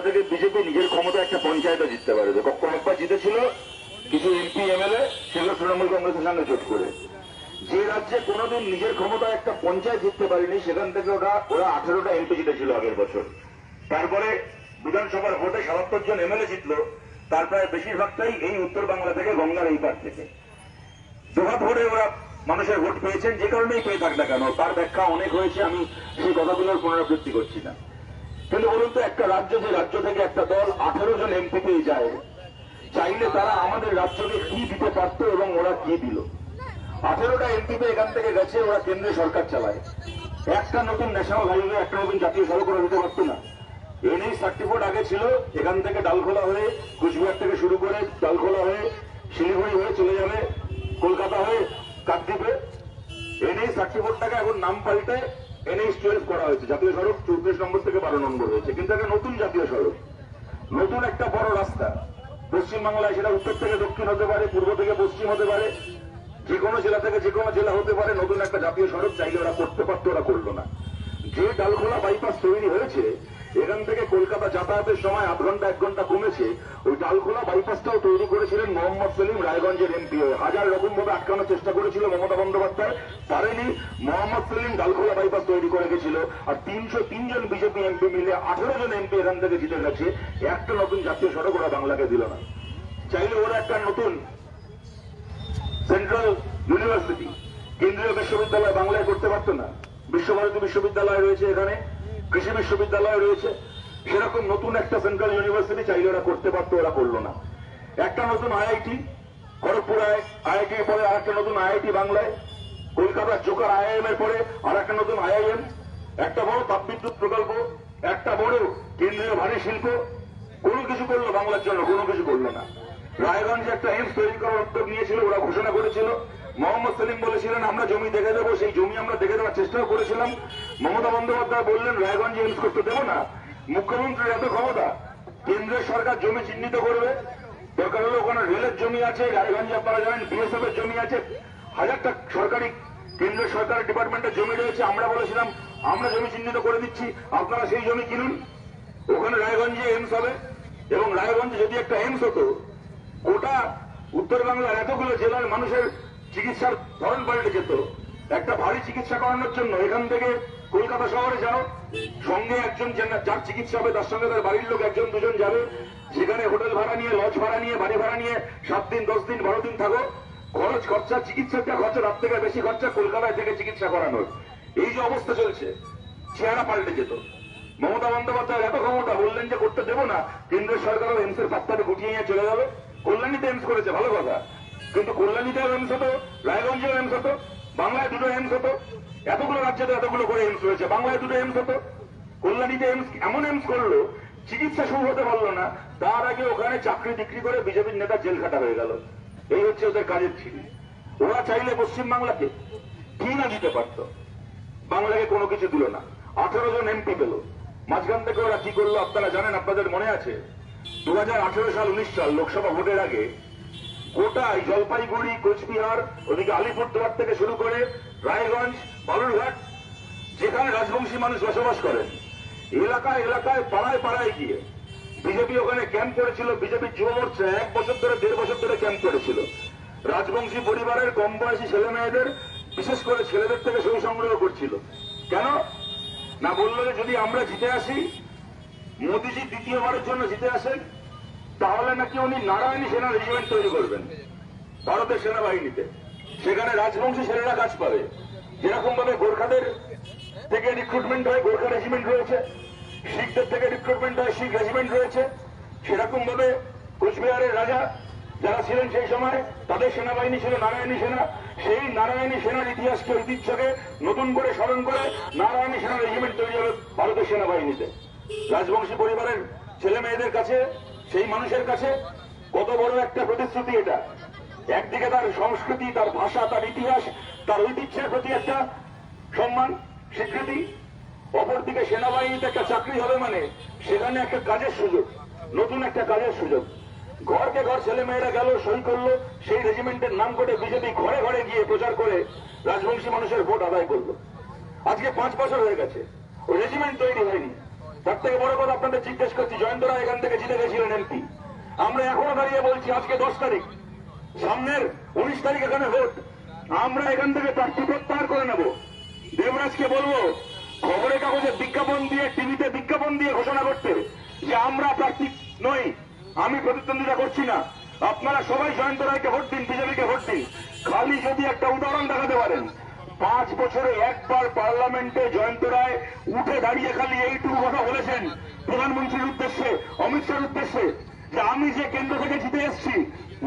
বাংলা থেকে বিজেপি নিজের ক্ষমতা একটা পঞ্চায়েতে জিততে পারবে কয়েকবার জিতেছিল, কিছু এমপি এমএলএ সেগুলো তৃণমূল কংগ্রেসের সঙ্গে জোট করে। যে রাজ্যে কোনোদিন নিজের ক্ষমতা একটা পঞ্চায়েত জিততে পারেনি, সেখান থেকে ওরা ওরা আঠেরোটা এমপি জিতেছিল আগের বছর। তারপরে বিধানসভার ভোটে সাতাত্তর জন এমএলএ জিতলো, তার প্রায় বেশিরভাগটাই এই উত্তর বাংলা থেকে গঙ্গার এই পার থেকে। দুহাত ভোটে ওরা মানুষের ভোট পেয়েছেন, যে কারণেই পেয়ে থাক না কেন? তার ব্যাখ্যা অনেক হয়েছে, আমি সেই কথাগুলোর পুনরাবৃত্তি করছি না। কিন্তু বলুন তো, একটা রাজ্য যে রাজ্য থেকে একটা দল আঠেরো জন এমপি পেয়ে যায়, চাইলে তারা আমাদের রাজ্যকে কি দিতে পারতো এবং ওরা কি দিল? আঠেরোটা এমপি এখান থেকে গেছে, ওরা কেন্দ্রীয় সরকার চালায়। একটা নতুন ন্যাশনাল হাইওয়ে একটা নতুন জাতীয় সড়ক ওরা দিতে পারতো না। এনএই সার্টিফিকেট আগে ছিল, এখান থেকে ডালখোলা হয়ে, কুচবিহার থেকে শুরু করে ডালখোলা হয়ে, শিলিগুড়ি হয়ে চলে যাবে, কলকাতা হয়ে কাকদ্বীপে। এনএই সার্টিফিকেটটাকে এখন নাম পাল্টে এনএইচ টুয়েলভ করা হয়েছে, জাতীয় সড়ক চৌত্রিশ নম্বর থেকে বারো নম্বর হয়েছে। কিন্তু একটা নতুন জাতীয় সড়ক। নতুন একটা বড় রাস্তা। পশ্চিমবাংলায় সেটা উত্তর থেকে দক্ষিণ হতে পারে, পূর্ব থেকে পশ্চিম হতে পারে। যে কোনো জেলা থেকে যে কোনো জেলা হতে পারে, নতুন একটা জাতীয় সড়ক চাইলে ওরা করতে পারতো, ওরা করল না। যে ডালখোলা বাইপাস তৈরি হয়েছে এখান থেকে কলকাতা যাতায়াতের সময় আধ ঘণ্টা, এক ঘণ্টা কমেছে। ওই ডালখোলা বাইপাসটাও তৈরি করেছিলেন মোহাম্মদ সেলিম রায়গঞ্জের এমপি হাজার রকম ভাবে আটকানোর চেষ্টা করেছিল মমতা বন্দ্যোপাধ্যায়। পারেনি, মোহাম্মদ সেলিম ডালখোলা বাইপাস তৈরি করে গেছিল। আর তিনশো তিনজন বিজেপি এমপি মিলে আঠেরো জন এমপি এখান থেকে জিতে গেছে। একটা নতুন জাতীয় সড়ক ওরা বাংলাকে দিল না। চাইলে ওরা একটা নতুন সেন্ট্রাল ইউনিভার্সিটি কেন্দ্রীয় বিশ্ববিদ্যালয় বাংলায় করতে পারতো না। বিশ্বভারতী বিশ্ববিদ্যালয় রয়েছে এখানে। কৃষি বিশ্ববিদ্যালয় রয়েছে, সেরকম নতুন একটা সেন্ট্রাল ইউনিভার্সিটি চাইলে ওরা করতে পারতো, ওরা করল না। একটা নতুন আইআইটি খড়গপুর আইআইটি পরে আর একটা নতুন আইআইটি বাংলায়, কলকাতার জোকার আইআইএম এর পরে আর একটা নতুন আইআইএম, একটা বড় তাপবিদ্যুৎ প্রকল্প, একটা বড় কেন্দ্রীয় ভারী শিল্প, কোনো কিছু করল বাংলার জন্য, কোনো কিছু করল না। রায়গঞ্জে একটা এইমস তৈরি করার উদ্যোগ নিয়েছিল, ওরা ঘোষণা করেছিল। মোহাম্মদ সেলিম বলেছিলেন, আমরা জমি দেখে দেবো, সেই জমি আমরা দেখে দেওয়ার চেষ্টাও করেছিলাম মমতা বন্দ্যোপাধ্যায় বললেন, রায়গঞ্জে এইমস করতে দেবো না। মুখ্যমন্ত্রীর এত ক্ষমতা, কেন্দ্রের সরকার জমি চিহ্নিত করবে। দরকার হলে ওখানে রেলের জমি আছে, রায়গঞ্জে আপনারা জানেন বিএসএফ এর জমি আছে। হাজারটা সরকারি, কেন্দ্রের সরকারি ডিপার্টমেন্টের জমি রয়েছে, আমরা বলেছিলাম, আমরা জমি চিহ্নিত করে দিচ্ছি, আপনারা সেই জমি কিনুন। ওখানে রায়গঞ্জে এইমস হবে, এবং রায়গঞ্জে যদি একটা এইমস হতো, গোটা উত্তর বাংলার এতগুলো জেলার মানুষের চিকিৎসার ধরন পাল্টে যেত। একটা ভারী চিকিৎসা করানোর জন্য এখান থেকে কলকাতা শহরে যাও। সঙ্গে একজন যার চিকিৎসা হবে, তার সঙ্গে তার বাড়ির লোক একজন দুজন যাবে। সেখানে হোটেল ভাড়া নিয়ে লজ ভাড়া নিয়ে, বাড়ি ভাড়া নিয়ে সাত দিন, দশ দিন, বারো দিন থাকো। খরচ, খরচা চিকিৎসার যা খরচা তার থেকে বেশি খরচা কলকাতায় থেকে চিকিৎসা করানোর। এই যে অবস্থা চলছে, চেহারা পাল্টে যেত। মমতা বন্দ্যোপাধ্যায় এত ক্ষমতা, বললেন যে করতে দেবো না কেন্দ্রের সরকারও এমসের পাত্তাকে গুটিয়ে নিয়ে চলে গেল। কল্যাণীতে এমস করেছে, ভালো কথা। কিন্তু কল্যাণীতেও এমস হতো, রায়গঞ্জেও এমস হতো, বাংলায় দুটো এমস হতো। এতগুলো রাজ্যে এতগুলো করে এমস রয়েছে। বাংলায় দুটো এমস হতো। কল্যাণীতে এমস এমন এমস করল, চিকিৎসা শুরু হতে পারল না, তার আগে ওখানে চাকরি বিক্রি করে বিজেপির নেতা জেল খাটা হয়ে গেল। এই হচ্ছে ওদের কাজের ছিলি ওরা চাইলে পশ্চিমবাংলাকে কি না দিতে পারতো। বাংলাকে কোনো কিছু দিল না। আঠারো জন এমপি পেল। মাঝখান থেকে ওরা কি করল আপনারা জানেন, আপনাদের মনে আছে? দু হাজার আঠারো সাল, উনিশ সাল লোকসভা ভোটের আগে গোটায় জলপাইগুড়ি, কোচবিহার, ওদিকে আলিপুরদুয়ার থেকে শুরু করে রায়গঞ্জ, বালুরঘাট, যেখানে রাজবংশী মানুষ বসবাস করেন। এলাকায় এলাকায়, পাড়ায় পাড়ায় গিয়ে বিজেপি ওখানে ক্যাম্প করেছিল। বিজেপির যুব মোর্চা এক বছর ধরে, দেড় বছর ধরে ক্যাম্প করেছিল। রাজবংশী পরিবারের কম বয়সী ছেলে মেয়েদের বিশেষ করে ছেলেদের থেকে সই সংগ্রহ করছিল। কেন? না বলল যদি আমরা জিতে আসি, মোদিজি দ্বিতীয়বারের জন্য জিতে আসেন তাহলে নাকি উনি নারায়ণী সেনা রেজিমেন্ট তৈরি করবেন। ভারতের সেনাবাহিনীতে। সেখানে রাজবংশী ছেলেরা কাজ পাবে। যেরকম ভাবে গোর্খাদের থেকে রিক্রুটমেন্ট হয়, গোর্খা রেজিমেন্ট রয়েছে। শিখদের থেকে রিক্রুটমেন্ট হয়, শিখ রেজিমেন্ট রয়েছে। সেরকম ভাবে কোচবিহারের রাজা যারা ছিলেন সেই সময়, তাদের সেনাবাহিনী ছিল নারায়ণী সেনা। সেই নারায়ণী সেনার ইতিহাসকে ঐতিহ্যকে নতুন করে স্মরণ করে? নারায়ণী সেনা রেজিমেন্ট তৈরি হবে ভারতের সেনাবাহিনীতে। রাজবংশী পরিবারের ছেলে মেয়েদের কাছে সেই মানুষের কাছে কত বড় একটা প্রতিশ্রুতি এটা। একদিকে তার সংস্কৃতি, তার ভাষা, তার ইতিহাস, তার ঐতিহ্যের প্রতি একটা সম্মান, স্বীকৃতি। অপরদিকে সেনাবাহিনীতে একটা চাকরি হবে মানে সেখানে একটা কাজের সুযোগ, নতুন একটা কাজের সুযোগ। ঘরকে ঘর ছেলে মেয়েরা গেল, সই করল, সেই রেজিমেন্টের নাম করে বিজেপি ঘরে ঘরে গিয়ে প্রচার করে রাজবংশী মানুষের ভোট আদায় করল। আজকে পাঁচ বছর হয়ে গেছে ওই রেজিমেন্ট তৈরি হয়নি। তার থেকে বড় কথা আপনাদের জিজ্ঞেস করছি জয়ন্ত রায় এখান থেকে জিতে গেছিলেন এমপি আমরা এখনও দাঁড়িয়ে বলছি, আজকে দশ তারিখ। সামনের উনিশ তারিখ এখানে ভোট। আমরা এখান থেকে প্রার্থী প্রত্যাহার করে নেব। দেবরাজকে বলব, খবরের কাগজে বিজ্ঞাপন দিয়ে, টিভিতে বিজ্ঞাপন দিয়ে ঘোষণা করতে, যে আমরা প্রার্থী নই, আমি প্রতিদ্বন্দ্বিতা করছি না। আপনারা সবাই জয়ন্ত রায়কে ভোট দিন, বিজেপিকে ভোট দিন। খালি যদি একটা উদাহরণ দেখাতে পারেন পাঁচ বছরে একবার পার্লামেন্টে জয়ন্ত রায় উঠে দাঁড়িয়ে খালি এইটুকু কথা বলেছেন প্রধানমন্ত্রীর উদ্দেশ্যে, অমিত শাহের উদ্দেশ্যে, যে আমি যে কেন্দ্র থেকে জিতে এসেছি,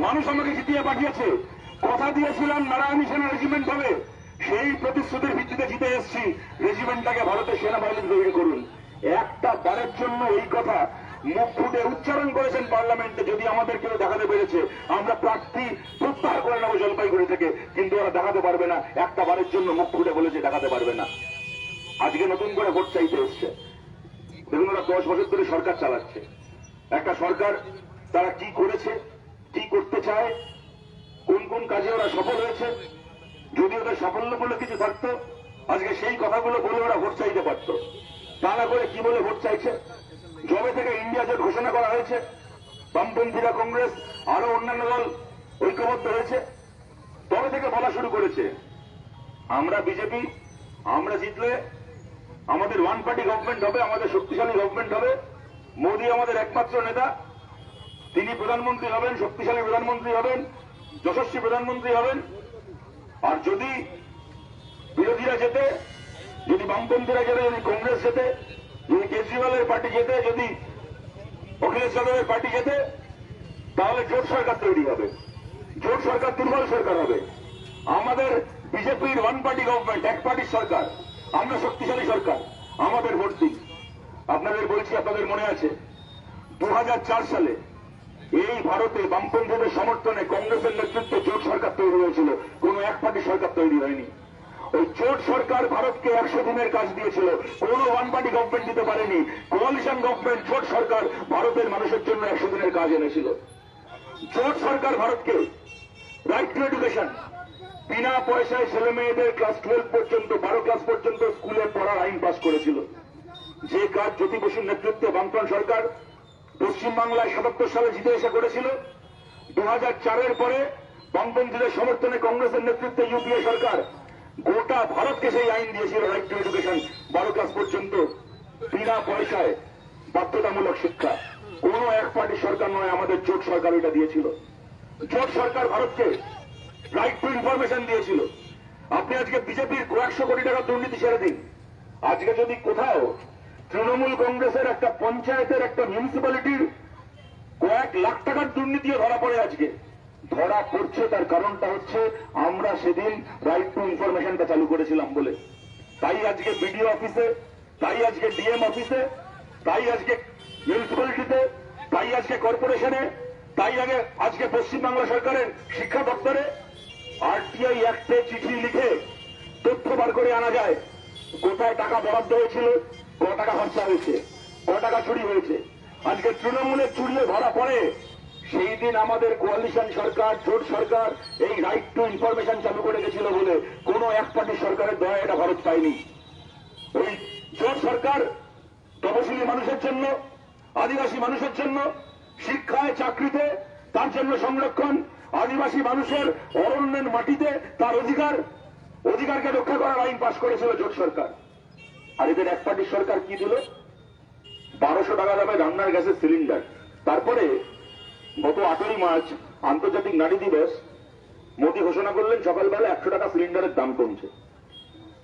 মানুষ আমাকে জিতিয়ে পাঠিয়েছে। কথা দিয়েছিলাম নারায়ণী সেনা রেজিমেন্ট হবে সেই প্রতিশ্রুতির ভিত্তিতে জিতে এসেছি। রেজিমেন্টটাকে ভারতের সেনাবাহিনী তৈরি করুন। একটা বারের জন্য এই কথা মুখ ফুটে উচ্চারণ করেছেন পার্লামেন্টে, যদি আমাদের কেউ দেখাতে পেরেছে, আমরা প্রার্থী প্রত্যাহার করে নেব জলপাইগুড়ি থেকে, কিন্তু ওরা দেখাতে পারবে না। একটা বারের জন্য মুখ ফুটে বলেছে, দেখাতে পারবে না। আজকে নতুন করে ভোট চাইতে এসছে। দেখুন ওরা দশ বছর ধরে সরকার চালাচ্ছে। একটা সরকার, তারা কি করেছে, কি করতে চায়, কোন কোন কাজে ওরা সফল হয়েছে, যদি ওদের সাফল্য বলে কিছু থাকতো, আজকে সেই কথাগুলো বলে ওরা ভোট চাইতে পারত। তা না করে কি বলে ভোট চাইছে? জবে থেকে ইন্ডিয়া জোট ঘোষণা করা হয়েছে। বামপন্থীরা কংগ্রেস আরও অন্যান্য দল ঐক্যবদ্ধ হয়েছে। তবে থেকে বলা শুরু করেছে, আমরা বিজেপি, আমরা জিতলে আমাদের ওয়ান পার্টি গভর্নমেন্ট হবে, আমাদের শক্তিশালী গভর্নমেন্ট হবে। মোদী আমাদের একমাত্র নেতা, তিনি প্রধানমন্ত্রী হবেন, শক্তিশালী প্রধানমন্ত্রী হবেন, যশস্বী প্রধানমন্ত্রী হবেন। আর যদি বিরোধীরা যেতে যদি বামপন্থীরা যেতে যদি কংগ্রেস যেতে যদি কেজরিওয়ালের পার্টি যেতে যদি অখিলেশ যাদবের পার্টি যেতে তাহলে জোট সরকার তৈরি হবে। জোট সরকার দুর্বল সরকার হবে। আমাদের বিজেপির ওয়ান পার্টি গভর্নমেন্ট এক পার্টির সরকার। আমরা শক্তিশালী সরকার। আমাদের ভোট দিন। আপনাদের বলছি, আপনাদের মনে আছে দু হাজার চার সালে এই ভারতে বামপন্থীদের সমর্থনে কংগ্রেসের নেতৃত্বে জোট সরকার তৈরি হয়েছিল। কোন এক পার্টি সরকার তৈরি হয়নি। ওই জোট সরকার ভারতকে একশো দিনের কাজ দিয়েছিল। কোন ওয়ান পার্টি গভর্নমেন্ট দিতে পারেনি। কোয়ালিশন গভর্নমেন্ট জোট সরকার ভারতের মানুষের জন্য একশো দিনের কাজ এনেছিল। জোট সরকার ভারতকে রাইট টু এডুকেশন বিনা পয়সায় ছেলে মেয়েদের ক্লাস টুয়েলভ পর্যন্ত, বারো ক্লাস পর্যন্ত স্কুলে পড়ার আইন পাস করেছিল। যে কাজ জ্যোতি বসুর নেতৃত্বে বামফ্রন্ট সরকার পশ্চিমবাংলায় সাতাত্তর সালে জিতে এসে করেছিল দু হাজার চারের পরে বামপন্থীদের সমর্থনে কংগ্রেসের নেতৃত্বে ইউপিএ সরকার গোটা ভারতকে সেই আইন দিয়েছিল রাইট টু এডুকেশন বারো ক্লাস পর্যন্ত, বিনা পয়সায় বাধ্যতামূলক শিক্ষা। কোন এক পার্টির সরকার নয়, আমাদের জোট সরকার এটা দিয়েছিল। জোট সরকার ভারতকে রাইট টু ইনফরমেশন দিয়েছিল। আপনি আজকে বিজেপির কয়েকশো কোটি টাকা দুর্নীতি ছেড়ে দিন। আজকে যদি কোথাও তৃণমূল কংগ্রেসের একটা পঞ্চায়েতের একটা মিউনিসিপ্যালিটির কয়েক লাখ টাকার দুর্নীতিও ধরা পড়ে আজকে ধরা পড়ছে তার কারণটা হচ্ছে আমরা সেদিন রাইট টু ইনফরমেশনটা চালু করেছিলাম বলে। তাই আজকে বিডিও অফিসে তাই আজকে ডিএম অফিসে তাই আজকে মিউনিসিপ্যালিটিতে তাই আজকে কর্পোরেশনে তাই আগে, আজকে পশ্চিমবাংলা সরকারের শিক্ষা দপ্তরে আরটিআই অ্যাক্টে চিঠি লিখে তথ্য বার করে আনা যায়, কোথায় টাকা বরাদ্দ হয়েছিল, ক টাকা খরচা হয়েছে, ক টাকা চুরি হয়েছে। আজকে তৃণমূলের চুরিয়ে ধরা পড়ে সেই দিন আমাদের কোয়ালিশন সরকার, জোট সরকার এই রাইট টু ইনফরমেশন চালু করে গেছিল বলে কোন এক পার্টির সরকারের দয়া এটা ভারত পায়নি। ওই জোট সরকার তপশিলি মানুষের জন্য, আদিবাসী মানুষের জন্য, শিক্ষায় চাকরিতে, তার জন্য সংরক্ষণ, আদিবাসী মানুষের অরণ্যের মাটিতে তার অধিকার, অধিকারকে রক্ষা করার আইন পাশ করেছিল জোট সরকার। আর এদের এক পার্টির সরকার কি দিল? বারোশো টাকা দামে রান্নার গ্যাসের সিলিন্ডার। তারপরে গত আটই মার্চ আন্তর্জাতিক নারী দিবস মোদী ঘোষণা করলেন সকালবেলা একশো টাকা সিলিন্ডারের দাম কমছে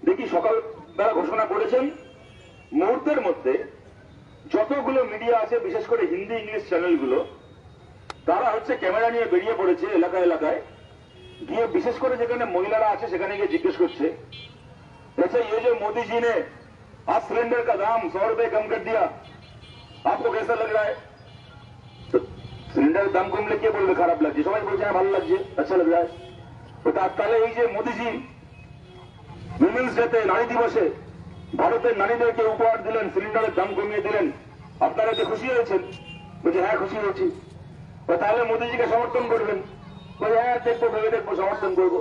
দেখি সকালবেলা ঘোষণা করেছেন মুহূর্তের মধ্যে যতগুলো মিডিয়া আছে বিশেষ করে হিন্দি ইংলিশ চ্যানেলগুলো তারা হচ্ছে ক্যামেরা নিয়ে বেরিয়ে পড়েছে এলাকা এলাকায় গিয়ে বিশেষ করে যেখানে মহিলারা আছে সেখানে গিয়ে জিজ্ঞেস করছে अच्छा ये जो मोदी जी ने आज सिलेंडर का दाम सौ रुपए कम कर दिया आपको कैसा लग रहा है তো সিলিন্ডারের দাম কমলে কে বলবে খারাপ লাগছে? সবাই বলছে হ্যাঁ ভালো লাগছে। আচ্ছা লাগ তো তাহলে এই যে মোদিজি উইমেন্স ডেতে নারী দিবসে, ভারতের নারীদেরকে উপহার দিলেন, সিলিন্ডারের দাম কমিয়ে দিলেন। আপনারা যে খুশি হয়েছেন? বলছে হ্যাঁ খুশি হয়েছি। তাহলে মোদিজিকে সমর্থন করবেন। বলে হ্যাঁ দেখব, ভেবে দেখব, সমর্থন করব।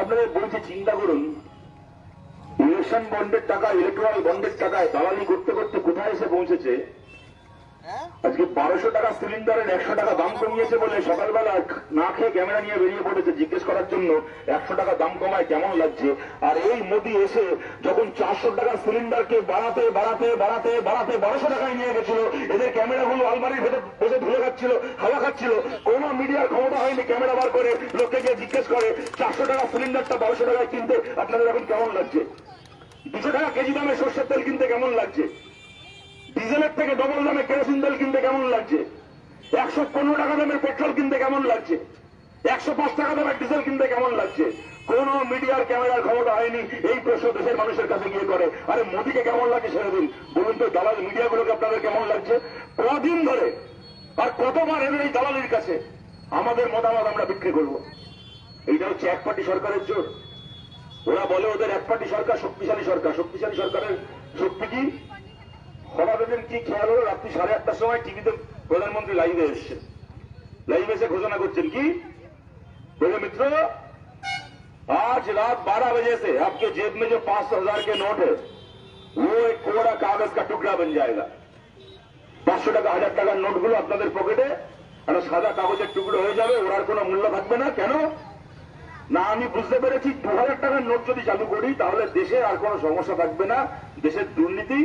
আপনাদের বলছে, চিন্তা করুন। ইলেকশন বন্ডের টাকা ইলেকট্রাল বন্ডের টাকায় দালালি করতে করতে কোথায় এসে পৌঁছেছে? আজকে বারোশো টাকা সিলিন্ডারের একশো টাকা দাম কমিয়েছে বলে সকালবেলা না খেয়ে ক্যামেরা নিয়ে বেরিয়ে পড়েছে। জিজ্ঞেস করার জন্য একশো টাকা দাম কমায় কেমন লাগছে? আর এই মোদি এসে যখন চারশো টাকা সিলিন্ডারকে বাড়াতে বাড়াতে বাড়াতে বাড়াতে বারোশো টাকায় নিয়ে গেছিল, এদের ক্যামেরাগুলো আলমারির ভেতর বসে ধুলে খাচ্ছিল, হাওয়া খাচ্ছিল। কোন মিডিয়ার ক্ষমতা হয়নি ক্যামেরা বার করে, লোককে গিয়ে জিজ্ঞেস করে, চারশো টাকা সিলিন্ডারটা বারোশো টাকায় কিনতে আপনাদের এখন কেমন লাগছে? দুশো টাকা কেজি দামে সর্ষের তেল কিনতে কেমন লাগছে? ডিজেলের থেকে ডবল দামে কেরোসিন তেল কিনতে কেমন লাগছে? একশো পনেরো টাকা দামের পেট্রোল কিনতে কেমন লাগছে? একশো পাঁচ টাকা দামের ডিজেল কিনতে কেমন লাগছে? কোন মিডিয়ার ক্যামেরার ক্ষমতা হয়নি, এই প্রশ্ন দেশের মানুষের কাছে গিয়ে করে আরে মোদীকে কেমন লাগছে ছেড়ে দিন বলুন তো, দালাল মিডিয়াগুলোকে আপনাদের কেমন লাগছে? কদিন ধরে, আর কতবার এদের এই দালালির কাছে? আমাদের মতামত আমরা বিক্রি করব। এইটা হচ্ছে এক পার্টি সরকারের জোর। ওরা বলে ওদের এক পার্টি সরকার শক্তিশালী সরকার। শক্তিশালী সরকারের শক্তি কি? হঠাৎ একদিন কি খেয়াল হলো রাত্রি সাড়ে আটটার সময় টিভিতে প্রধানমন্ত্রী লাইভে এসছে লাইভে এসে ঘোষণা করছেন কি बोले मित्रों आज रात 12 बजे से आपके जेब में जो पांच सौ हजार के नोट है वो एक कोरा कागज का टुकड़ा बन जाएगा পাঁচশো টাকা হাজার টাকার নোটগুলো আপনাদের পকেটে একটা সাদা কাগজের টুকরো হয়ে যাবে ওর আর কোনো মূল্য থাকবে না কেন না আমি বুঝতে পেরেছি দু হাজার টাকার নোট যদি চালু করি তাহলে দেশে আর কোনো সমস্যা থাকবে না দেশের দুর্নীতি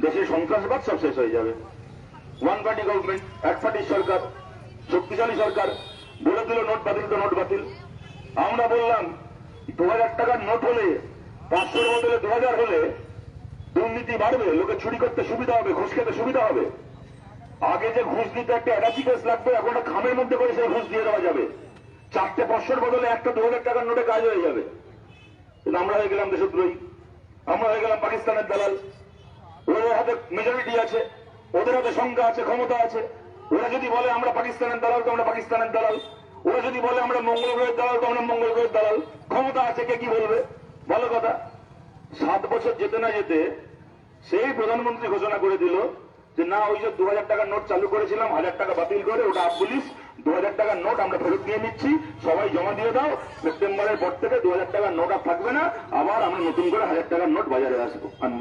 দেশের সন্ত্রাসবাদ সব শেষ হয়ে যাবে। ওয়ান পার্টি গভর্নমেন্ট এক পার্টির সরকার, শক্তিশালী সরকার, বলে দিল নোট বাতিল তো নোট বাতিল। আমরা বললাম, দু হাজার টাকার নোট হলে, পাঁচশোর বদলে দু হাজার হলে, দুর্নীতি বাড়বে, লোকে চুরি করতে সুবিধা হবে, ঘুষ খেতে সুবিধা হবে। আগে যে ঘুষ দিতে একটা অ্যাটাচি কেস লাগবে, এখন একটা খামের মধ্যে করে সেই ঘুষ দিয়ে দেওয়া যাবে। চারটে পাঁচশোর বদলে একটা দু হাজার টাকার নোটে কাজ হয়ে যাবে। আমরা হয়ে গেলাম দেশদ্রোহী। আমরা হয়ে গেলাম পাকিস্তানের দালাল। ওদের হাতে মেজরিটি আছে, ওদের হাতে সংখ্যা আছে, ক্ষমতা আছে। ওরা যদি বলে আমরা পাকিস্তানের দালাল, তো আমরা পাকিস্তানের দালাল। ওরা যদি বলে আমরা মঙ্গল গ্রহের দালাল, তো আমরা মঙ্গল গ্রহের দালাল। ক্ষমতা আছে কে কি বলবে? ভালো কথা। সাত বছর যেতে না যেতে সেই প্রধানমন্ত্রী ঘোষণা করে দিল যে, না, ওই যে দু হাজার টাকার নোট চালু করেছিলাম, হাজার টাকা বাতিল করে, ওটা আপ পুলিশ দু হাজার টাকার নোট আমরা ফেরত দিয়ে নিচ্ছি, সবাই জমা দিয়ে দাও, সেপ্টেম্বরের পর থেকে দু হাজার টাকার নোট আর থাকবে না, আবার আমরা নতুন করে হাজার টাকার নোট বাজারে আসব, আনব।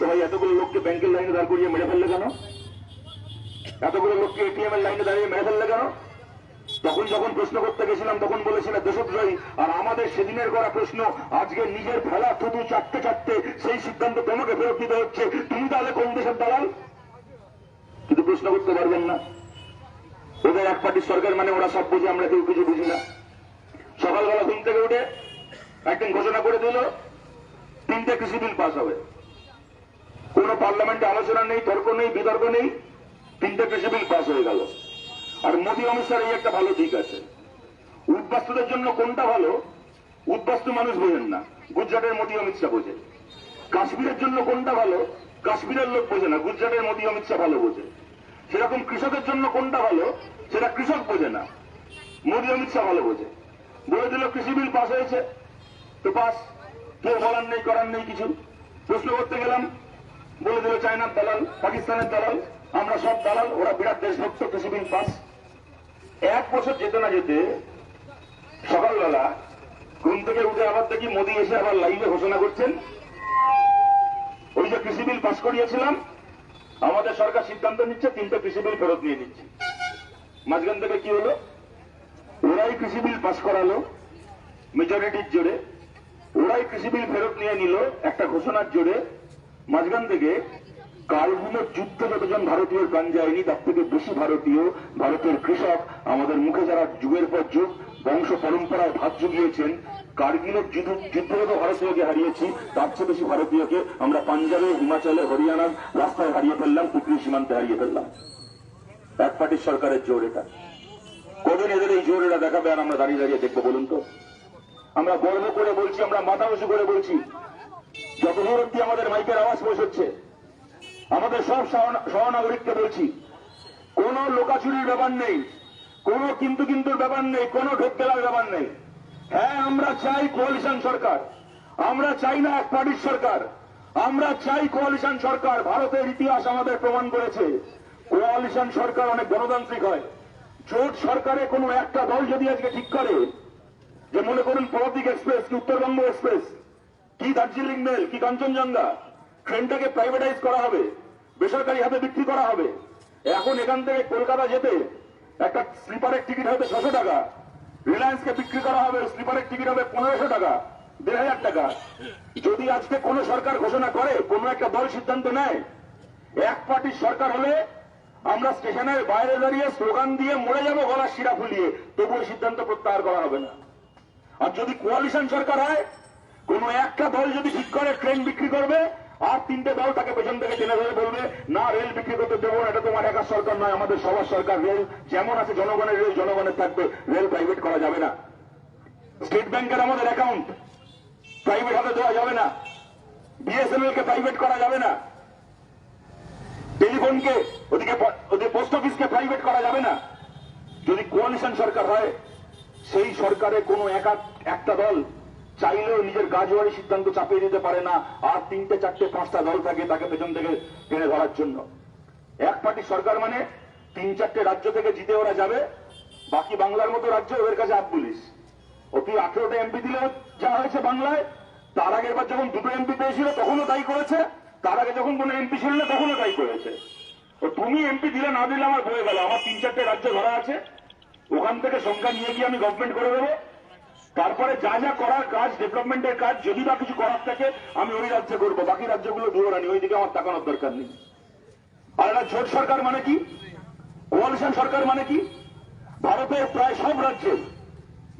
তো ভাই এতগুলো লোককে ব্যাংকের লাইনে দাঁড় করিয়ে মেরে ফেললে কেন? এতগুলো লোককে এটিএম এর লাইনে দাঁড়িয়ে মেরে ফেললে কেন? তখন যখন প্রশ্ন করতে গেছিলাম, তখন বলেছিল দেশদ্রোহী আর আমাদের সেদিনের করা প্রশ্ন, আজকে নিজের ফেলা থুতু চাটতে চাটতে সেই সিদ্ধান্ত তোমাকে ফেরত দিতে হচ্ছে। তুমি তাহলে কোন দেশের দালাল? কিন্তু প্রশ্ন করতে পারবেন না। ওদের এক পার্টির সরকার মানে ওরা সব বুঝে, আমরা কেউ কিছু বুঝি না। সকালবেলা ঘুম থেকে উঠে একদিন ঘোষণা করে দিল, তিনটে কৃষি বিল পাস হবে। কোন পার্লামেন্টে আলোচনা নেই, তর্ক নেই, বিতর্ক নেই, তিনটে কৃষি বিল পাস হয়ে গেল। আর মোদী অনুসারে এই একটা ভালো দিক আছে। উদ্বাস্তুদের জন্য কোনটা ভালো? উদ্বাস্তু মানুষ বোঝেন না। গুজরাটের মোদী অমিত শাহ বোঝে। কাশ্মীরের জন্য কোনটা ভালো? কাশ্মীরের লোক বোঝে না, গুজরাটের মোদী অমিত শাহ ভালো বোঝে। সেরকম কৃষকের জন্য কোনটা ভালো? সেটা কৃষক বোঝে না। মোদী অমিত শাহ ভালো বোঝে। বলে দিল, কৃষি বিল পাস হয়েছে। তো পাস কেউ বলার নেই, করার নেই কিছু। প্রশ্ন করতে গেলাম বলে দিল চায়নার দালাল, পাকিস্তানের দালাল, আমরা সব দালাল, ওরা বিরাট দেশভক্ত বিল পাস এক বছর যেতে না যেতে সকালবেলা ঘুম থেকে উঠে আবার দেখি মোদী এসে আবার লাইভে ঘোষণা করছেন। ওই যে কৃষি বিল পাস করিয়েছিলাম, আমাদের সরকার সিদ্ধান্ত নিচ্ছে তিনটে কৃষি বিল ফেরত নিয়ে নিচ্ছে। মাঝখান থেকে কি হলো? ওরাই কৃষি বিল পাস করালো মেজরিটির জোরে। ওরাই কৃষি বিল ফেরত নিয়ে নিল, একটা ঘোষণার জোরে। মাঝখান থেকে কার্গিলের যুদ্ধে যতজন ভারতীয় প্রাণ যায়নি তার থেকে বেশি ভারতীয়, ভারতের কৃষক, আমাদের মুখে যারা যুগের পর যুগ, বংশ পরম্পরায় ভাত জুগিয়েছেন, কার্গিলের যুদ্ধ যুদ্ধে যত ভারতীয়কে হারিয়েছি, তার চেয়ে বেশি ভারতীয়কে আমরা পাঞ্জাবে, হিমাচলে, হরিয়ানার রাস্তায় হারিয়ে ফেললাম কুকরি সীমান্তে হারিয়ে ফেললাম। এক পার্টির সরকারের জোর এটা। কদিন এদের এই জোর এরা দেখাবে আর আমরা দাঁড়িয়ে দাঁড়িয়ে দেখব বলুন তো। আমরা গর্ব করে বলছি, আমরা মাথা উঁচু করে বলছি যত দূর অব্দি আমাদের মাইকের আওয়াজ পৌঁছচ্ছে, আমাদের সব সহনাগরিককে বলছি, কোন লোকাচুরির ব্যাপার নেই, কোন কিন্তু কিন্তুর ব্যাপার নেই, কোন ঢোক গেলার ব্যাপার নেই। হ্যাঁ আমরা চাই কোয়ালিশন সরকার, আমরা চাই না এক পার্টির সরকার, আমরা চাই কোয়ালিশন সরকার, ভারতের ইতিহাস আমাদের প্রমাণ করেছে। কোয়ালিশন সরকার অনেক গণতান্ত্রিক হয়। জোট সরকারে কোনো একটা দল যদি আজকে ঠিক করে, যে মনে করুন পদাতিক এক্সপ্রেস, কি উত্তরবঙ্গ এক্সপ্রেস কি দার্জিলিং মেল, কি কাঞ্চনজঙ্ঘা? ট্রেনটাকে প্রাইভেটাইজ করা হবে বেসরকারি হাতে বিক্রি করা হবে। এখন এখান থেকে কলকাতা যেতে একটা স্লিপারের টিকিট হবে ছশো টাকা। রিলায়েন্সকে বিক্রি করা হবে, স্লিপারের টিকিট হবে পনেরোশো টাকা দেড় হাজার টাকা। যদি আজকে কোন সরকার ঘোষণা করে, কোন একটা দল সিদ্ধান্ত নেয়, এক পার্টির সরকার হলে আমরা স্টেশনের বাইরে দাঁড়িয়ে স্লোগান দিয়ে মরে যাব, গলার শিরা ফুলিয়ে। তবুও সিদ্ধান্ত প্রত্যাহার করা হবে না। আর যদি কোয়ালিশন সরকার হয় কোন একটা দল যদি ঠিক করে ট্রেন বিক্রি করবে, আর তিনটে দল তাকে পেছন থেকে টেনে ধরে বলবে, না রেল বিক্রি করতে দেবো এটা তোমার একার সরকার নয়, আমাদের সবার সরকার রেল যেমন আছে জনগণের রেল জনগণের থাকবে রেল প্রাইভেট করা যাবে না। স্টেট ব্যাংকের আমাদের অ্যাকাউন্ট প্রাইভেট হাতে দেওয়া যাবে না। বিএসএনএল কে প্রাইভেট করা যাবে না। টেলিফোনকে ওদিকে ওদিকে পোস্ট অফিসকে প্রাইভেট করা যাবে না। যদি কোয়ালিশন সরকার হয়, সেই সরকারে কোনো একা, একটা দল চাইলেও নিজের গাজওয়ারি সিদ্ধান্ত চাপিয়ে দিতে পারে না। আর তিনটে, চারটে, পাঁচটা দল থাকে তাকে পেছন থেকে টেনে ধরার জন্য। এক পার্টি সরকার মানে তিন, চারটে রাজ্য থেকে জিতে ওরা যাবে। বাকি বাংলার মতো রাজ্য ওদের কাছে আপ পুলিশ। তুই আঠেরোটা এমপি দিলে যা হয়েছে বাংলায়, তার আগের বার যখন দুটো এমপি পেয়েছিল, তখনও তাই করেছে। তার আগে যখন কোনো এমপি ছিল না, তখনও তাই করেছে। ও তুমি এমপি দিলে না দিলে আমার বয়ে গেল। আমার তিন, চারটে রাজ্য ধরা আছে। ওখান থেকে সংখ্যা নিয়ে গিয়ে আমি গভর্নমেন্ট করে দেবো। তারপরে যা যা করার কাজ ডেভেলপমেন্টের কাজ, যদি বা কিছু করার থাকে, আমি ওই রাজ্যে করব, বাকি রাজ্যগুলো দূরে রানি ওইদিকে আমার তাকানোর দরকার নেই। আর একটা জোট সরকার মানে কি? কোয়ালিশন সরকার মানে কি? ভারতের প্রায় সব রাজ্যে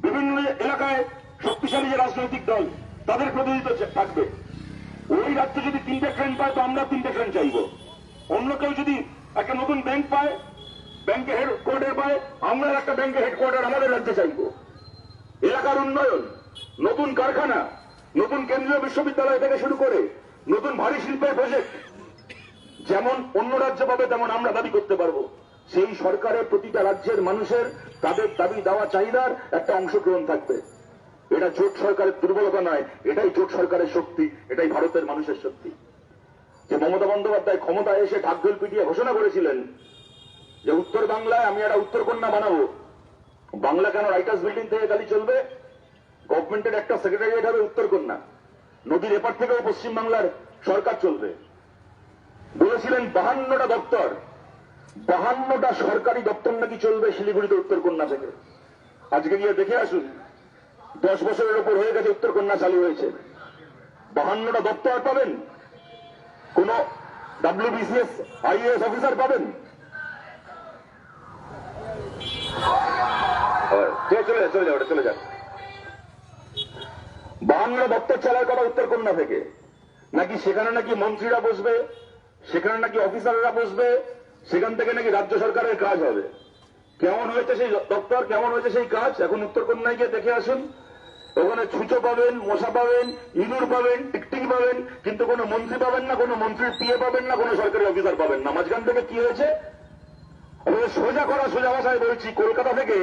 বিভিন্ন এলাকায় শক্তিশালী যে রাজনৈতিক দল, তাদের প্রতিনিধিত্ব থাকবে। ওই রাজ্য যদি তিনটে ট্রেন পায়, তো আমরা তিনটে ট্রেন চাইব। অন্য কেউ যদি একটা নতুন ব্যাংক পায় ব্যাংকে হেডকোয়ার্টার পায় আমরা একটা ব্যাংকের হেডকোয়ার্টার আমাদের রাজ্যে চাইব। এলাকার উন্নয়ন, নতুন কারখানা, নতুন কেন্দ্রীয় বিশ্ববিদ্যালয় থেকে শুরু করে নতুন ভারী শিল্পের প্রজেক্ট যেমন অন্য রাজ্য পাবে তেমন আমরা দাবি করতে পারব। সেই সরকারের প্রতিটা রাজ্যের মানুষের তাদের দাবি দেওয়া চাহিদার একটা অংশগ্রহণ থাকবে। এটা জোট সরকারের দুর্বলতা নয়, এটাই জোট সরকারের শক্তি, এটাই ভারতের মানুষের শক্তি। যে মমতা বন্দ্যোপাধ্যায় ক্ষমতায় এসে ঢাকঢোল পিটিয়ে ঘোষণা করেছিলেন যে উত্তর বাংলায় আমি একটা উত্তর কন্যা বানাবো বাংলা কেন রাইটার্স বিল্ডিং থেকে খালি চলবে? গভর্নমেন্টের একটা সেক্রেটারিয়েট হবে উত্তর কন্যা। নদীর এপার থেকেও পশ্চিম বাংলার সরকার চলবে। বলেছিলেন বাহান্নটা দপ্তর। বাহান্নটা সরকারি দপ্তর নাকি চলবে শিলিগুড়িতে উত্তরকন্যা থেকে। আজকে গিয়ে দেখে আসুন, দশ বছরের উপর হয়ে গেছে উত্তরকন্যা চালু হয়েছে। বাহান্নটা দপ্তর পাবেন? কোন ডাব্লিউবিসিএস আইএএস অফিসার পাবেন? চলে চলে চালার কথা উত্তরকন্যা থেকে? নাকি সেখানে নাকি মন্ত্রীরা বসবে? সেখানে নাকি অফিসাররা বসবে? সেখান থেকে নাকি রাজ্য সরকারের কাজ হবে? কেমন হয়েছে সেই দপ্তর? কেমন হয়েছে সেই কাজ? এখন গিয়ে দেখে আসুন। ওখানে ছুঁচো পাবেন, মশা পাবেন, ইঁদুর পাবেন, টিকটিকি পাবেন, কিন্তু কোনো মন্ত্রী পাবেন না, কোনো মন্ত্রীর পিএ পাবেন না, কোনো সরকারি অফিসার পাবেন না। মাঝখান থেকে কি হয়েছে? সোজা করা সোজা ভাষায় বলছি, কলকাতা থেকে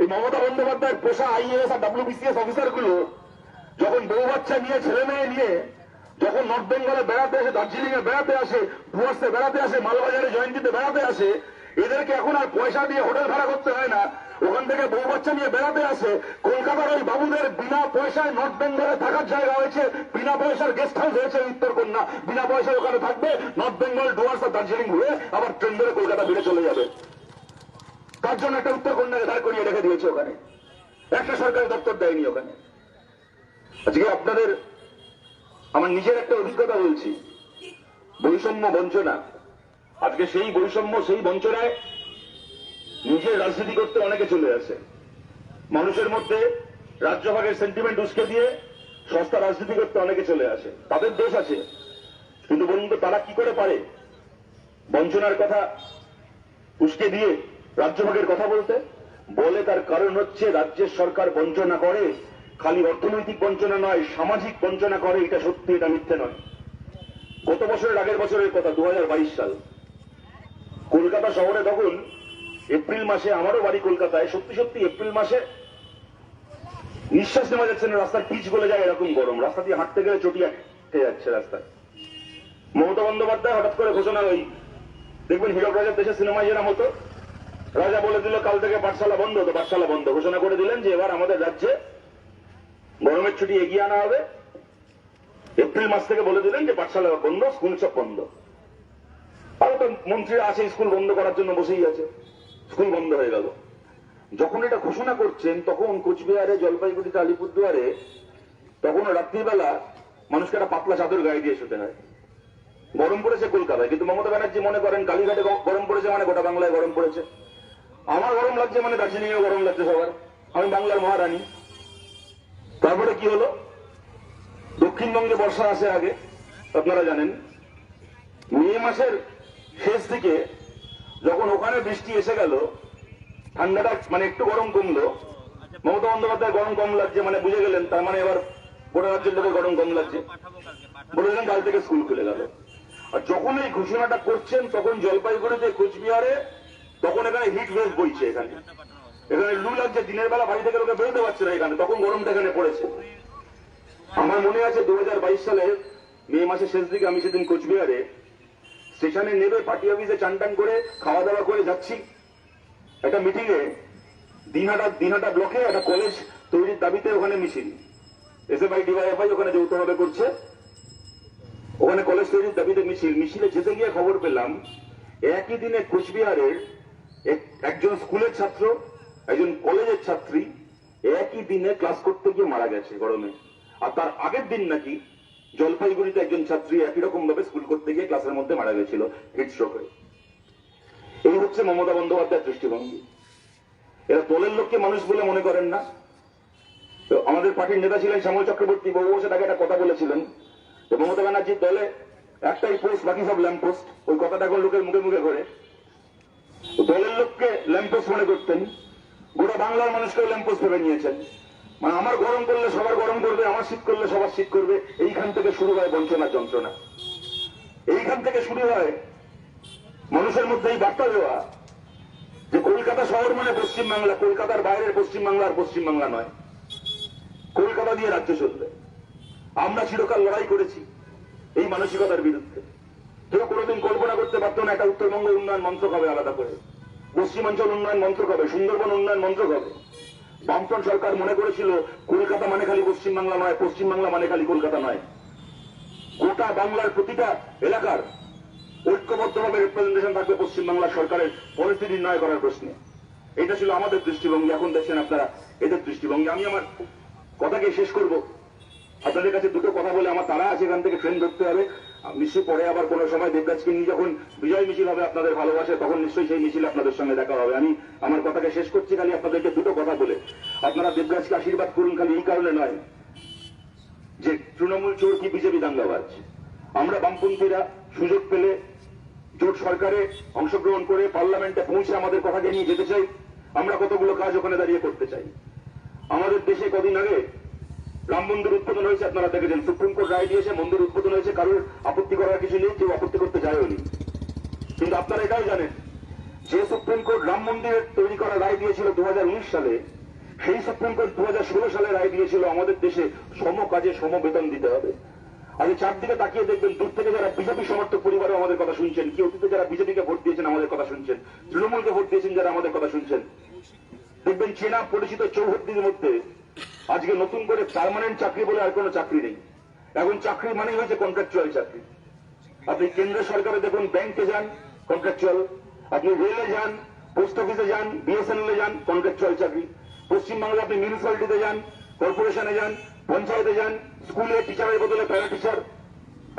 এই মমতা বন্দ্যোপাধ্যায়ের পোষা আইএএস আর ডাব্লিউবিসিএস অফিসারগুলো যখন বউ বাচ্চা নিয়ে, ছেলে মেয়ে নিয়ে যখন নর্থ বেঙ্গলে বেড়াতে আসে দার্জিলিং এ বেড়াতে আসে ডুয়ার্সে বেড়াতে আসে মালবাজারে জয়ন্তীতে বেড়াতে আসে, এদেরকে এখন আর পয়সা দিয়ে হোটেল ভাড়া করতে হয় না। ওখান থেকে বউ বাচ্চা নিয়ে বেড়াতে আসে। কলকাতার ওই বাবুদের বিনা পয়সায় নর্থ বেঙ্গলে থাকার জায়গা হয়েছে। বিনা পয়সার গেস্ট হাউস হয়েছে উত্তরকন্যা বিনা পয়সায় ওখানে থাকবে নর্থ বেঙ্গল ডুয়ার্স আর দার্জিলিং ঘুরে আবার ট্রেন ধরে কলকাতা ফিরে চলে যাবে। তার জন্য একটা উত্তরকন্যাকে দাঁড় করিয়ে রেখে দিয়েছে ওখানে। একটা সরকারি দপ্তর দেয়নি ওখানে। আজকে আপনাদের, আমার নিজের একটা অভিজ্ঞতা বলছি। বৈষম্য বঞ্চনা। আজকে সেই বৈষম্য, সেই বঞ্চনায় নিজের রাজনীতি করতে অনেকে চলে আসে। মানুষের মধ্যে রাজ্যভাগের সেন্টিমেন্ট উস্কে দিয়ে সস্তা রাজনীতি করতে অনেকে চলে আসে। তাদের দোষ আছে। কিন্তু বলুন তো, তারা কি করে পারে? বঞ্চনার কথা উস্কে দিয়ে রাজ্যভাগের কথা বলতে? বলে তার কারণ হচ্ছে রাজ্যের সরকার বঞ্চনা করে, খালি অর্থনৈতিক বঞ্চনা নয়, সামাজিক বঞ্চনা করে, এটা সত্যি, এটা মিথ্যে নয়। গত বছরের আগের বছরের কথা দু হাজার বাইশ সাল। কলকাতা শহরে তখন, এপ্রিল মাসে আমারও বাড়ি কলকাতায়, সত্যি সত্যি এপ্রিল মাসে নিঃশ্বাস নেওয়া যাচ্ছে না, রাস্তার পিচ গলে যায় এরকম গরম, রাস্তা দিয়ে হাঁটতে গেলে চটি আটকে যাচ্ছে রাস্তায়। মমতা বন্দ্যোপাধ্যায় হঠাৎ করে ঘোষণা ওই, দেখবেন হিরক রাজার দেশের সিনেমায় যেরকম হতো রাজা বলে দিল, কাল থেকে পাঠশালা বন্ধ। তো পাঠশালা বন্ধ। ঘোষণা করে দিলেন যে, এবার আমাদের রাজ্যে গরমের ছুটি এগিয়ে আনা হবে। এপ্রিল মাস থেকে বলে দিলেন যে, পাঠশালা বন্ধ, স্কুল সব বন্ধ। আর তো মন্ত্রীরা আছে স্কুল বন্ধ করার জন্য বসেই আছে। স্কুল বন্ধ হয়ে গেল। যখন এটা ঘোষণা করছেন, তখন কোচবিহারে, জলপাইগুড়িতে, আলিপুরদুয়ারে, তখন রাত্রিবেলা মানুষকে একটা পাতলা চাদর গায়ে দিয়ে শুতে হয়। গরম পড়েছে কলকাতায়, কিন্তু মমতা ব্যানার্জি মনে করেন, কালীঘাটে গরম পড়েছে মানে গোটা বাংলায় গরম পড়েছে। আমার গরম লাগছে মানে দার্জিলিং এও গরম লাগছে সবার। আমি বাংলার মহারানী। তারপরে কি হলো? দক্ষিণবঙ্গে বর্ষা আসে আগে, আপনারা জানেন। মে মাসের শেষ দিকে যখন ওখানে বৃষ্টি এসে গেল, ঠান্ডাটা মানে একটু গরম কমলো। মমতা বন্দ্যোপাধ্যায় গরম কম লাগছে মানে বুঝে গেলেন, তার মানে এবার গোটা রাজ্যের লোকের গরম কম লাগছে। বলেছেন কাল থেকে স্কুল খুলে গেল। আর যখন এই ঘোষণাটা করছেন, তখন জলপাইগুড়িতে কোচবিহারে তখন এখানে হিট ওয়েভ বইছে এখানে। এখানে লু লাগছে, দিনের বেলা বাড়ি থেকে লোকে বেরোতে পারছে না এখানে, তখন গরমটা এখানে পড়েছে। আমার মনে আছে দু সালে মে মাসের শেষ দিকে আমি সেদিন কোচবিহারে স্টেশনে নেবে পার্টি অফিসে চান টান করে খাওয়া দাওয়া করে যাচ্ছি। একটা মিটিং এ দিনহাটা দিনহাটা ব্লকে একটা কলেজ তৈরির দাবিতে ওখানে মিছিল। এস এসে বাই ডিওয়াইএফআই ওখানে যৌথভাবে করছে। ওখানে কলেজ তৈরির দাবিতে মিছিল। মিছিলে যেতে গিয়ে খবর পেলাম, একই দিনে কোচবিহারের একজন স্কুলের ছাত্র, একজন কলেজের ছাত্রী, একই দিনে ক্লাস করতে গিয়ে মারা গেছে গরমে। আর তার আগের দিন নাকি জলপাইগুড়িতে একজন ছাত্রী একই রকম ভাবে স্কুল করতে গিয়ে ক্লাসের মধ্যে মারা গেছিল হিট স্ট্রোক। হয়ে এই হচ্ছে মমতা বন্দ্যোপাধ্যায়ের দৃষ্টিভঙ্গি। এরা দলের লোককে মানুষ বলে মনে করেন না। তো আমাদের পার্টির নেতা ছিলেন শ্যামল চক্রবর্তী বাবু বসে তাকে একটা কথা বলেছিলেন যে মমতা ব্যানার্জির দলে একটাই পোস্ট বাকি সব ল্যাম্প পোস্ট ওই কথাটা এখন লোকের মুখে মুখে তো লোককে মনে করতেন। গোটা বাংলার মানুষকেও ল্যাম্প পোস্ট ভেবে নিয়েছেন। মানে আমার গরম করলে সবার গরম করবে, আমার শীত করলে সবার শীত করবে, এইখান থেকে শুরু হয় বঞ্চনার যন্ত্রণা। এইখান থেকে শুরু হয় মানুষের মধ্যে এই বার্তা দেওয়া যে কলকাতা শহর মানে পশ্চিমবাংলা, কলকাতার বাইরের পশ্চিমবাংলা আর পশ্চিমবাংলা নয়। কলকাতা দিয়ে রাজ্য চলবে। আমরা চিরকাল লড়াই করেছি এই মানসিকতার বিরুদ্ধে। কেউ কোনোদিন কল্পনা করতে পারতো না একটা উত্তরবঙ্গ উন্নয়ন মন্ত্রক হবে আলাদা করে। পশ্চিমাঞ্চল উন্নয়ন মন্ত্রক হবে সুন্দরবন উন্নয়ন মন্ত্রক হবে বামফ্রন্ট সরকার মনে করেছিল, কলকাতা মানে খালি পশ্চিমবাংলা নয়, পশ্চিমবাংলা মানে খালি কলকাতা নয়। গোটা বাংলার প্রতিটা এলাকার ঐক্যবদ্ধভাবে রিপ্রেজেন্টেশন থাকবে পশ্চিমবাংলা সরকারের পরিস্থিতি নির্ণয় করার প্রশ্নে। এটা ছিল আমাদের দৃষ্টিভঙ্গি, এখন দেখছেন আপনারা এদের দৃষ্টিভঙ্গি। আমি আমার কথাকে শেষ করব। আপনাদের কাছে দুটো কথা বলে আমার তারা আছে, এখান থেকে ট্রেন ধরতে হবে। নিশ্চয়ই পরে আবার কোনো সময় দেবরাজকে নিয়ে যখন বিজয় মিছিল হবে আপনাদের ভালোবাসে তখন নিশ্চয়ই সেই মিছিল আপনাদের সঙ্গে দেখা হবে। আমি আমার কথাকে শেষ করছি খালি আপনাদেরকে দুটো কথা বলে। আপনারা দেবরাজকে আশীর্বাদ করুন খালি এই কারণে নয় যে তৃণমূল চোর কি বিজেপি দাঙ্গাবাজ। আমরা বামপন্থীরা সুযোগ পেলে জোট সরকারে অংশগ্রহণ করে পার্লামেন্টে পৌঁছে আমাদের কথাকে নিয়ে যেতে চাই। আমরা কতগুলো কাজ ওখানে দাঁড়িয়ে করতে চাই। আমাদের দেশে কদিন আগে রাম মন্দির উদ্বোধন হয়েছে, আপনারা দেখেছেন। সুপ্রিম কোর্ট রায় দিয়েছে, মন্দির উদ্বোধন হয়েছে, কারোর আপত্তি করার কিছু নেই, কেউ আপত্তি করতে যায়ও নি কিন্তু আপনারা এটাও জানেন যে সুপ্রিম কোর্ট রাম মন্দির তৈরি করার রায় দিয়েছিল দু সালে। সেই সুপ্রিম কোর্ট দু সালে রায় দিয়েছিল, আমাদের দেশে সম কাজে সম বেতন দিতে হবে। আগে চারদিকে তাকিয়ে দেখবেন, দূর থেকে যারা বিজেপি সমর্থক পরিবারও আমাদের কথা শুনছেন, কি অতীতে যারা বিজেপিকে ভোট দিয়েছেন আমাদের কথা শুনছেন, তৃণমূলকে ভোট দিয়েছেন যারা আমাদের কথা শুনছেন। দেখবেন চেনা পরিচিত চৌহদ্দির মধ্যে আজকে নতুন করে পার্মানেন্ট চাকরি বলে আর কোনো চাকরি নেই। এখন চাকরি মানেই হয়েছে কন্ট্রাকচুয়াল চাকরি। আপনি কেন্দ্র সরকারে দেখুন ব্যাংকে যান কন্ট্রাকচুয়াল আপনি রেলে যান পোস্ট অফিসে যান বিএসএনএল এ যান কন্ট্রাকচুয়াল চাকরি। পশ্চিমবাংলা আপনি মিউনিসিপালিটিতে যান কর্পোরেশনে যান, পঞ্চায়েতে যান স্কুলে টিচারের বদলে প্যারা টিচার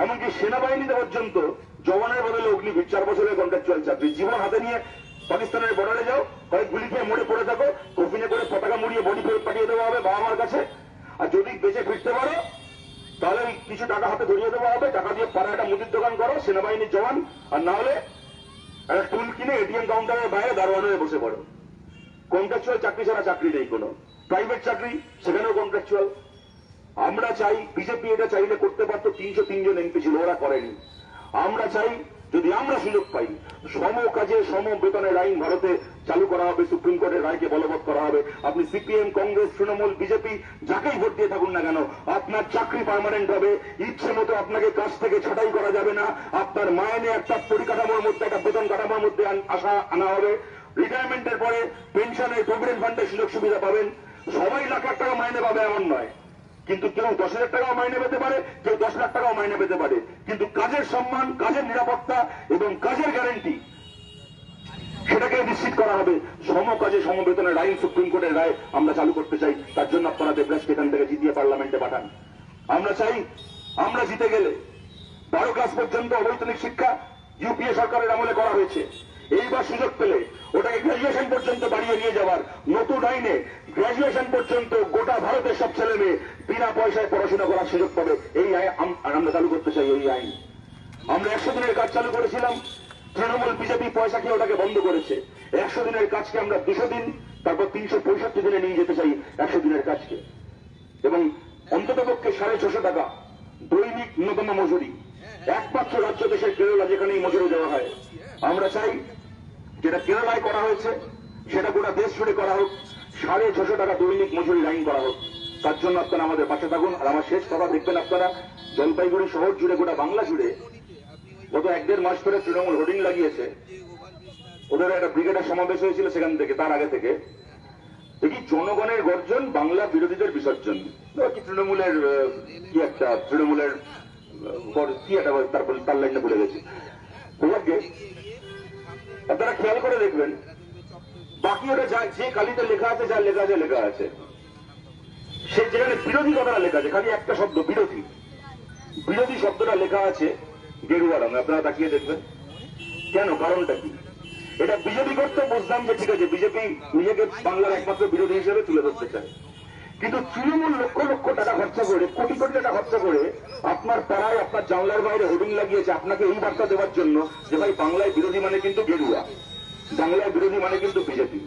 এমনকি সেনাবাহিনীতে পর্যন্ত জওয়ানের বদলে অগ্নিবীর, চার বছরের কন্ট্রাকচুয়াল চাকরি। জীবন হাতে নিয়ে পাকিস্তানের বর্ডারে যাও, কয়েক গুলি খেয়ে মরে পড়ে থাকো। কফিনে করে পতাকা মুড়িয়ে বডি ফেরত পাঠিয়ে দেওয়া হবে বাবা মার কাছে। আর যদি বেঁচে ফিরতে পারো, তাহলে কিছু টাকা হাতে ধরিয়ে দেওয়া হবে টাকা দিয়ে পাড়া একটা মুদির দোকান করো, সেনাবাহিনীর জওয়ান। আর না হলে একটা টুল কিনে এটিএম কাউন্টারের বাইরে দারোয়ান হয়ে বসে পড়ো। কন্ট্রাকচুয়াল চাকরি ছাড়া চাকরি নেই কোনো। প্রাইভেট চাকরি, সেখানেও কন্ট্রাকচুয়াল আমরা চাই বিজেপি এটা চাইলে করতে পারতো তিনশো তিনজন এমপি ছিল, ওরা করেনি। আমরা চাই যদি আমরা সুযোগ পাই, সম কাজে সম বেতনের আইন ভারতে চালু করা হবে, সুপ্রিম কোর্টের রায়কে বলবৎ করা হবে। আপনি সিপিএম, কংগ্রেস, তৃণমূল, বিজেপি, যাকেই ভোট দিয়ে থাকুন না কেন, আপনার চাকরি পার্মানেন্ট হবে। ইচ্ছে মতো আপনাকে কাজ থেকে ছাটাই করা যাবে না। আপনার মাইনে একটা পরিকাঠামোর মধ্যে, একটা বেতন কাঠামোর মধ্যে আসা, আনা হবে। রিটায়ারমেন্টের পরে পেনশনের প্রভিডেন্ট ফান্ডের সুযোগ সুবিধা পাবেন। সবাই লাখ লাখ টাকা মাইনে পাবে, এমন নয়। কিন্তু কেউ দশ হাজার টাকাও মাইনে পেতে পারে, কেউ দশ লাখ টাকাও মাইনে পেতে পারে। কিন্তু কাজের সম্মান, কাজের নিরাপত্তা এবং কাজের গ্যারেন্টি সেটাকে নিশ্চিত করা হবে। সম কাজে সমবেতনের আইন সুপ্রিম কোর্টের রায় আমরা চালু করতে চাই। তার জন্য আপনারা দেবরাজকে এখান থেকে জিতিয়ে পার্লামেন্টে পাঠান। আমরা চাই, আমরা জিতে গেলে বারো ক্লাস পর্যন্ত অবৈতনিক শিক্ষা ইউপিএ সরকারের আমলে করা হয়েছে। এইবার সুযোগ পেলে ওটাকে গ্রাজুয়েশন পর্যন্ত বাড়িয়ে নিয়ে যাওয়ার নতুন আইনে গ্রাজুয়েশন পর্যন্ত গোটা ভারতের সব ছেলে মেয়ে বিনা পয়সায় পড়াশোনা করার সুযোগ পাবে। এই আইন আমরা চালু করতে চাই এই আইন। আমরা একশো দিনের কাজ চালু করেছিলাম, তৃণমূল বিজেপি পয়সা খেয়ে ওটাকে বন্ধ করেছে। একশো দিনের কাজকে আমরা দুশো দিন, তারপর তিনশো পঁয়ষট্টি দিনে নিয়ে যেতে চাই একশো দিনের কাজকে। এবং অন্তত পক্ষে সাড়ে ছশো টাকা দৈনিক ন্যূনতম মজুরি। একমাত্র রাজ্য দেশের কেরালা যেখানে এই মজুরি দেওয়া হয়। আমরা চাই যেটা কেরালায় করা হয়েছে, সেটা গোটা দেশ জুড়ে করা হোক। সাড়ে ছশো টাকা দৈনিক মজুরি লাইন করা হোক। তার জন্য আপনারা আমাদের পাশে থাকুন। আর আমার শেষ কথা দেখবেন আপনারা, জলপাইগুড়ি শহর জুড়ে গোটা বাংলা জুড়ে গত এক দেড় মাস ধরে তৃণমূল হোর্ডিং লাগিয়েছে। ওদের একটা ব্রিগেডের সমাবেশ হয়েছিল সেখান থেকে, তার আগে থেকে। দেখি জনগণের গর্জন বাংলা বিরোধীদের বিসর্জন। তৃণমূলের কি একটা তৃণমূলের কি একটা তার লাইনটা ভুলে গেছি। আপনারা খেয়াল করে দেখবেন বাকি ওটা যে কালিতে লেখা আছে, যা লেখা আছে লেখা আছে। সে যেখানে বিরোধী কথাটা লেখা আছে, খালি একটা শব্দ, বিরোধী। বিরোধী শব্দটা লেখা আছে গেরুয়া রঙে। আপনারা তাকিয়ে দেখবেন। কেন? কারণটা কি? এটা বিজেপি করতে বুঝলাম যে ঠিক আছে, বিজেপি নিজেকে বাংলার একমাত্র বিরোধী হিসেবে তুলে ধরতে চায়। কিন্তু তৃণমূল লক্ষ লক্ষ টাকা খরচা করে, কোটি কোটি টাকা খরচা করে আপনার পাড়ায় আপনার জানলার বাইরে হোর্ডিং লাগিয়েছে আপনাকে এই বার্তা দেওয়ার জন্য যে ভাই বাংলায় বিরোধী মানে কিন্তু গেরুয়া। বাংলায় বিরোধী মানে কিন্তু বিজেপি।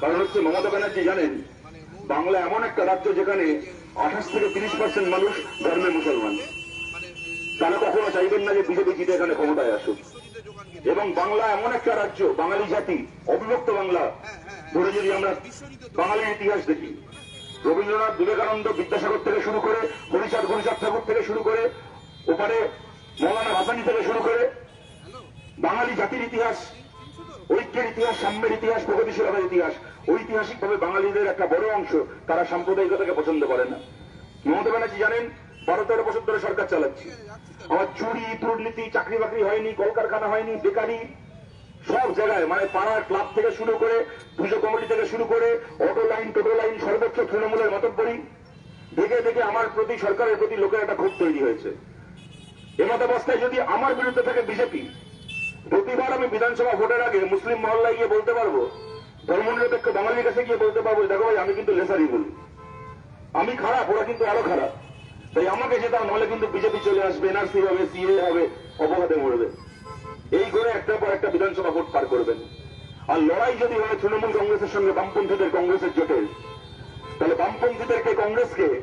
কারণ হচ্ছে মমতা ব্যানার্জি জানেন, বাংলা এমন একটা রাজ্য যেখানে আঠাশ থেকে তিরিশ পার্সেন্ট মানুষ ধর্মে মুসলমান। তারা কখনো চাইবেন না যে বিজেপি জিতে এখানে ক্ষমতায় আসুক। এবং বাংলা এমন একটা রাজ্য, বাঙালি জাতি, অবিভক্ত বাংলা। ধরে যদি আমরা বাঙালির ইতিহাস দেখি রবীন্দ্রনাথ বিবেকানন্দ বিদ্যাসাগর থেকে শুরু করে হরিচাঁদ হরিচাঁদ ঠাকুর থেকে শুরু করে ওপারে মৌলানা ভাসানি থেকে শুরু করে বাঙালি জাতির ইতিহাস, ঐক্যের ইতিহাস, সাম্যের ইতিহাস, প্রগতিশীলতার ইতিহাস, ঐতিহাসিকভাবে বাঙালিদের একটা বড় অংশ তারা সাম্প্রদায়িকতাকে পছন্দ করে না। মমতা ব্যানার্জি জানেন বারো তেরো বছর ধরে সরকার চালাচ্ছে। আমার চুরি, দুর্নীতি চাকরি বাকরি হয়নি, কলকারখানা হয়নি, বেকারি সব জায়গায় মানে পাড়ার ক্লাব থেকে শুরু করে, পুজো কমিটি থেকে শুরু করে, অটো লাইন, টোটো লাইন, সর্বোচ্চ তৃণমূলের মতব্বরী দেখে দেখে আমার প্রতি, সরকারের প্রতি লোকের একটা ক্ষোভ তৈরি হয়েছে। এমত অবস্থায় যদি আমার বিরুদ্ধে থাকে বিজেপি, প্রতিবার আমি বিধানসভা ভোটের আগে মুসলিম মহল্লায় গিয়ে বলতে পারব, ধর্মনিরপেক্ষ বাঙালির কাছে গিয়ে বলতে পারব দেখো ভাই, আমি কিন্তু লেসারি বলি। আমি খারাপ, ওরা কিন্তু আরও খারাপ। তাই আমাকে যেতাম নাহলে কিন্তু বিজেপি চলে আসবে, এনআরসি হবে, সিএ হবে, অপঘাতে মরবে। এই করে একটার পর একটা বিধানসভা ভোট পার করবেন। আর লড়াই যদি হয়, তৃণমূল কংগ্রেসের সঙ্গে বামপন্থীদের কংগ্রেসের জোটের তাহলে বামপন্থীদেরকে, কংগ্রেসকে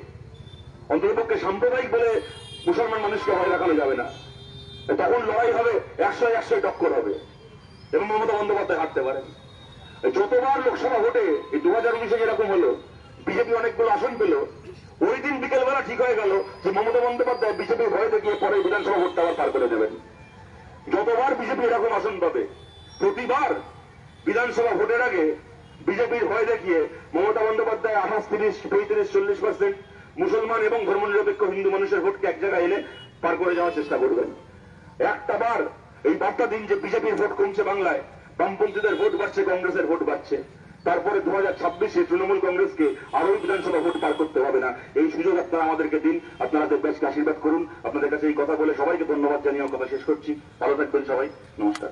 অন্ততপক্ষে সাম্প্রদায়িক বলে মুসলমান মানুষকে ভয় রাখানো যাবে না। তখন লড়াই হবে একশো একশো টক্কর হবে। এবং মমতা বন্দ্যোপাধ্যায় হারতে পারেন। যতবার লোকসভা ভোটে, এই দু হাজার উনিশে যেরকম হলো, বিজেপি অনেকগুলো আসন পেল, ওই দিন বিকেলবেলা ঠিক হয়ে গেল যে মমতা বন্দ্যোপাধ্যায় বিজেপির ভয় দেখিয়ে পরে বিধানসভা ভোটটা আবার পার করে দেবেন। যতবার বিজেপি এরকম আসন পাবে। প্রতিবার বিধানসভা ভোটের আগে বিজেপির ভয় দেখিয়ে মমতা বন্দ্যোপাধ্যায় আঠাশ, তিরিশ, পঁয়ত্রিশ, চল্লিশ পার্সেন্ট মুসলমান এবং ধর্মনিরপেক্ষ হিন্দু মানুষের ভোটকে এক জায়গায় এনে পার করে যাওয়ার চেষ্টা করবেন। একটা বার এই বার্তা দিন যে বিজেপির ভোট কমছে বাংলায়, বামপন্থীদের ভোট বাড়ছে, কংগ্রেসের ভোট বাড়ছে। তারপরে দু হাজার ছাব্বিশে তৃণমূল কংগ্রেসকে আরও বিধানসভা ভোট পার করতে হবে না। এই সুযোগ আপনারা আমাদেরকে দিন, আপনারা দেবদাসকে আশীর্বাদ করুন। আপনাদের কাছে এই কথা বলে সবাইকে ধন্যবাদ জানিয়ে কথা শেষ করছি। ভালো থাকবেন সবাই। নমস্কার।